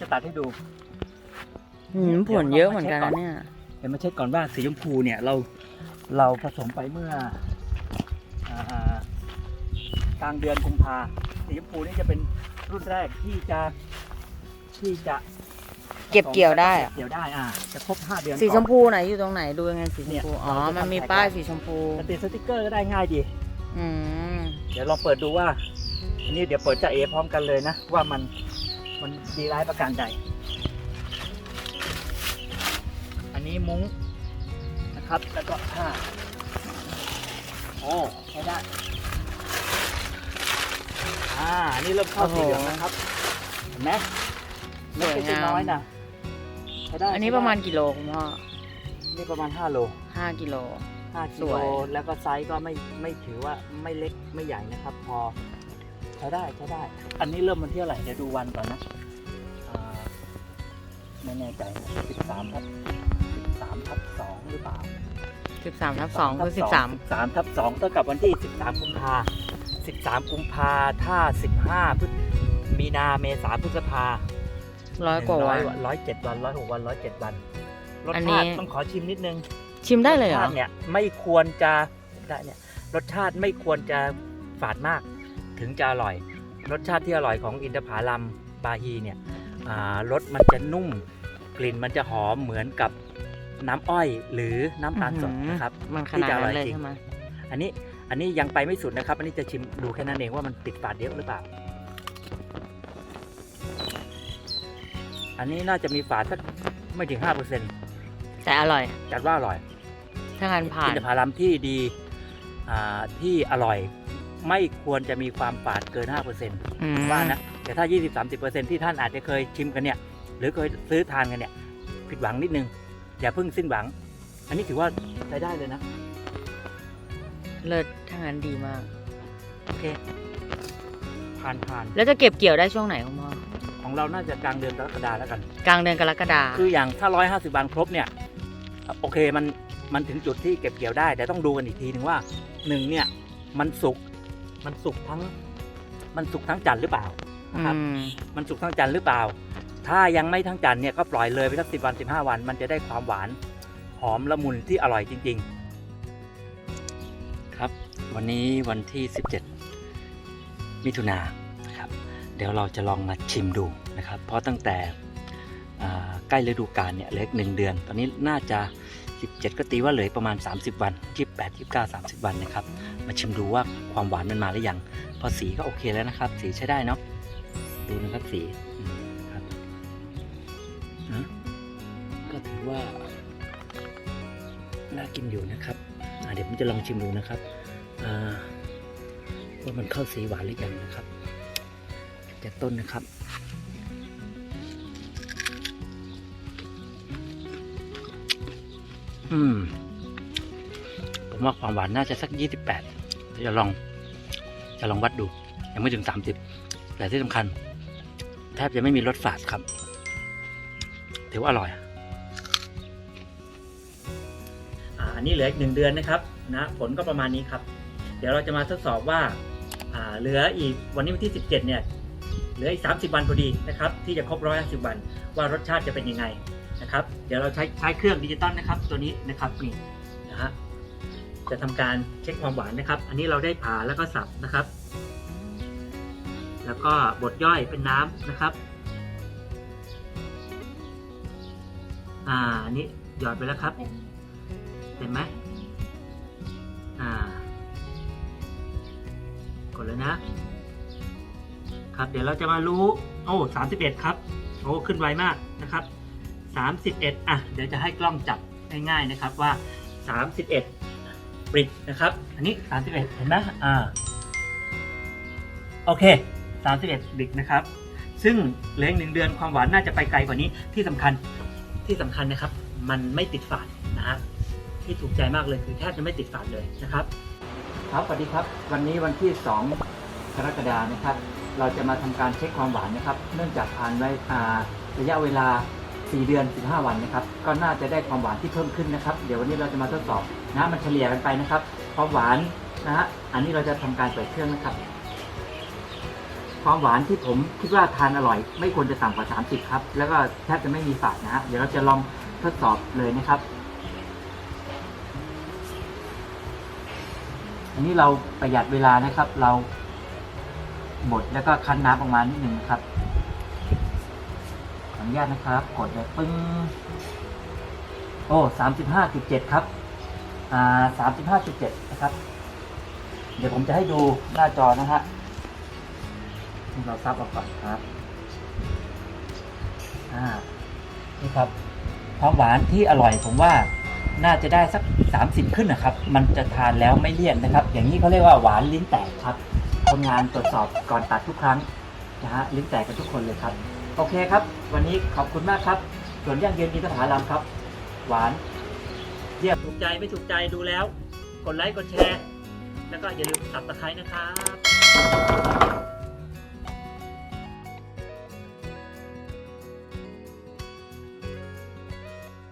จะตัดให้ดูหืมผลเยอะเหมือนกันนะเนี่ย เดี๋ยวมาเช็คก่อนว่าสีชมพูเนี่ยเราเราผสมไปเมื่ออากลางเดือนกุมภาสีชมพูนี่จะเป็นรุ่นแรกที่จะที่จะเก็บเกี่ยวได้อะเกี่ยวได้อ่าจะครบ5เดือนสีชมก่อนพูไหนอยู่ตรงไหนดูยังไงสีชมเนี่ยพูอ๋อเราจะมันมีทำป้ายแท็กสีชมพูจะติดสติกเกอร์ก็ได้ง่ายดีอืมเดี๋ยวลองเปิดดูว่าอันนี้เดี๋ยวเปิดจะเอพร้อมกันเลยนะว่ามัน มันดีร้ายประการใด อันนี้มุ้งนะครับ แล้วก็ผ้า โอ้ใช้ได้ อ่าอันนี้เริ่มเข้าสีเหลืองนะครับ เห็นไหมไม่สวยใช่งามน้อยนะใช้ได้อันนี้ใช้ได้ประมาณกิโลคุณพ่อ นี่ประมาณ 5 โลห้ากิโล 5กิสโลวย แล้วก็ไซส์ก็ไม่ไม่ถือว่าไม่เล็กไม่ใหญ่นะครับ พอ ใช้ได้ใช้ได้ อันนี้เริ่มมันที่เท่าไหร่เดี๋ยวดูวันก่อนนะอ่าไม่แน่ใจนะ13ทับ13ทับ2หรือเปล่าสิบสามทับสองคือสิบสาม13ทับ2เท่ากับวันที่13กุมภา13กุมภาถ้า15พฤศมีนาเมษาพฤษภาร้อยกว่าวันร้อยเจ็ดวันร้อยหกวันร้อยเจ็ดวันรสอันนี้ชาติต้องขอชิมนิดนึง ชิมได้เลยเหรรสอชาติเนี่ยไม่ควรจะได้เนี่ยรสชาติไม่ควรจะฝาดมาก ถึงจะอร่อย รสชาติที่อร่อยของอินทผลัมบาฮีเนี่ยอ่ารสมันจะนุ่ม กลิ่นมันจะหอมเหมือนกับน้ำอ้อยหรือน้ำตาลสดนะครับมันขนาดนั้นเลยที่จะอร่อยจริงใช่ไหมอันนี้อันนี้ยังไปไม่สุดนะครับ อันนี้จะชิมดูแค่นั้นเองว่ามันติดฝาดเยอะหรือเปล่า อันนี้น่าจะมีฝาดสักไม่ถึง5%เปอร์เซ็นต์แต่อร่อย จัดว่าอร่อย ถ้างั้นผ่าอินนทผลัมที่ดีอ่าที่อร่อย ไม่ควรจะมีความฝาดเกิน5%อืมว่านะแต่ถ้า 20-30%ที่ท่านอาจจะเคยชิมกันเนี่ยหรือเคยซื้อทานกันเนี่ยผิดหวังนิดนึง อย่าเพิ่งสิ้นหวัง อันนี้ถือว่าใช้ได้เลยนะ เลิศถ้างั้นดีมาก โอเคผ่านผ่านแล้วจะเก็บเกี่ยวได้ช่วงไหนคุณพ่อของเราน่าจะกลางเดือนกรกฎาแล้วกัน กลางเดือนกรกฎาคืออย่างถ้า150วันครบเนี่ย โอเคมันมันถึงจุดที่เก็บเกี่ยวได้ แต่ต้องดูกันอีกทีหนึ่งว่าหนึ่งเนี่ยมันสุก มันสุกทั้ง มันสุกทั้งจันทร์หรือเปล่าอืนะครับมมันสุกทั้งจันทร์หรือเปล่า ถ้ายังไม่ทั้งจันทร์เนี่ยก็ปล่อยเลยไปสักสิบวันสิบห้าวัน มันจะได้ความหวานหอมละมุนที่อร่อยจริง ๆ ครับ วันนี้วันที่ 17 มิถุนายนนะครับ เดี๋ยวเราจะลองมาชิมดูนะครับ เพราะตั้งแต่อ่าใกล้ฤดูกาลเนี่ยเหลืออีกหนึ่งเดือน ตอนนี้น่าจะ 17 ก็ตีว่าเหลือประมาณ 30 วัน 28 29 30 วันนะครับ มาชิมดูว่าความหวานมันมาหรือยัง พอสีก็โอเคแล้วนะครับ สีใช้ได้เนาะ ดูนะครับสีครับก็ถือว่า น่ากินอยู่นะครับเดี๋ยวผมจะลองชิมดูนะครับว่ามันเข้าสีหวานหรือยังนะครับ จากต้นนะครับ อืม ผมว่าความหวานน่าจะสักยี่สิบแปดจะลอง จะลองวัดดู ยังไม่ถึงสามสิบแต่ที่สำคัญ แทบจะไม่มีรสฝาดครับถือว่าอร่อยอันนี้เหลืออีกหนึ่งเดือนนะครับนะผลก็ประมาณนี้ครับ เดี๋ยวเราจะมาทดสอบว่าอ่าเหลืออีกวันนี้วันที่ 17 เนี่ย เหลืออีก 30 วันพอดีนะครับ ที่จะครบ 150 วันว่ารสชาติจะเป็นยังไง นะครับ เดี๋ยวเราใช้ใช้เครื่องดิจิตอลนะครับ ตัวนี้นะครับนี่นะฮะจะทำการเช็คความหวานนะครับ อันนี้เราได้ผ่าแล้วก็สับนะครับ แล้วก็บดย่อยเป็นน้ำนะครับ อ่าอันนี้หยอดไปแล้วครับ เห็นไหมอ่ากดเลยนะ ครับเดี๋ยวเราจะมารู้ โอ้สามสิบเอ็ดครับ โอ้ขึ้นไวมากนะครับ สามสิบเอ็ดอะ เดี๋ยวจะให้กล้องจับง่ายๆนะครับว่าสามสิบเอ็ดบริดนะครับ อันนี้สามสิบเอ็ดเห็นไหมอ่า โอเคสามสิบเอ็ดบริดนะครับ ซึ่งเหลืออีกหนึ่งเดือนความหวานน่าจะไปไกลกว่านี้ ที่สำคัญ ที่สำคัญนะครับ มันไม่ติดฝาดนะฮะ ที่ถูกใจมากเลยคือแทบจะไม่ติดฝาดเลยนะครับ ครับ สวัสดีครับ วันนี้วันที่ 2 กรกฎานะครับ เราจะมาทำการเช็คความหวานนะครับ เนื่องจากผ่านไว้อ่าระยะเวลา 4 เดือน 15 วันนะครับ ก็น่าจะได้ความหวานที่เพิ่มขึ้นนะครับ เดี๋ยววันนี้เราจะมาทดสอบนะมันเฉลี่ยกันไปนะครับ ความหวานนะฮะ อันนี้เราจะทำการเปิดเครื่องนะครับ ความหวานที่ผมคิดว่าทานอร่อย ไม่ควรจะต่ำกว่า 30 ครับ แล้วก็แทบจะไม่มีฝาดนะฮะ เดี๋ยวเราจะลองทดสอบเลยนะครับ อันนี้เราประหยัดเวลานะครับ เราบดแล้วก็คั้นน้ำออกมานิดหนึ่งนะครับ นุญาตนะครับ กดเลยปึ้ง โอ้สามสิบห้าจุดเจ็ดครับ อ่าสามสิบห้าจุดเจ็ดนะครับ เดี๋ยวผมจะให้ดูหน้าจอนะฮะ เราซับออกก่อนครับ อ่า นี่ครับ ความหวานที่อร่อยผมว่าน่าจะได้สัก 30 ขึ้นนะครับ มันจะทานแล้วไม่เลี่ยนนะครับ อย่างนี้เขาเรียกว่าหวานลิ้นแตกครับ คนงานตรวจสอบก่อนตัดทุกครั้งนะฮะลิ้นแตกกันทุกคนเลยครับ โอเคครับ วันนี้ขอบคุณมากครับส่วนย่างเย็นอินทผลัมครับ หวาน เยี่ยมถูกใจไม่ถูกใจดูแล้ว กดไลค์กดแชร์ แล้วก็อย่าลืมสับตะไคร้นะครับ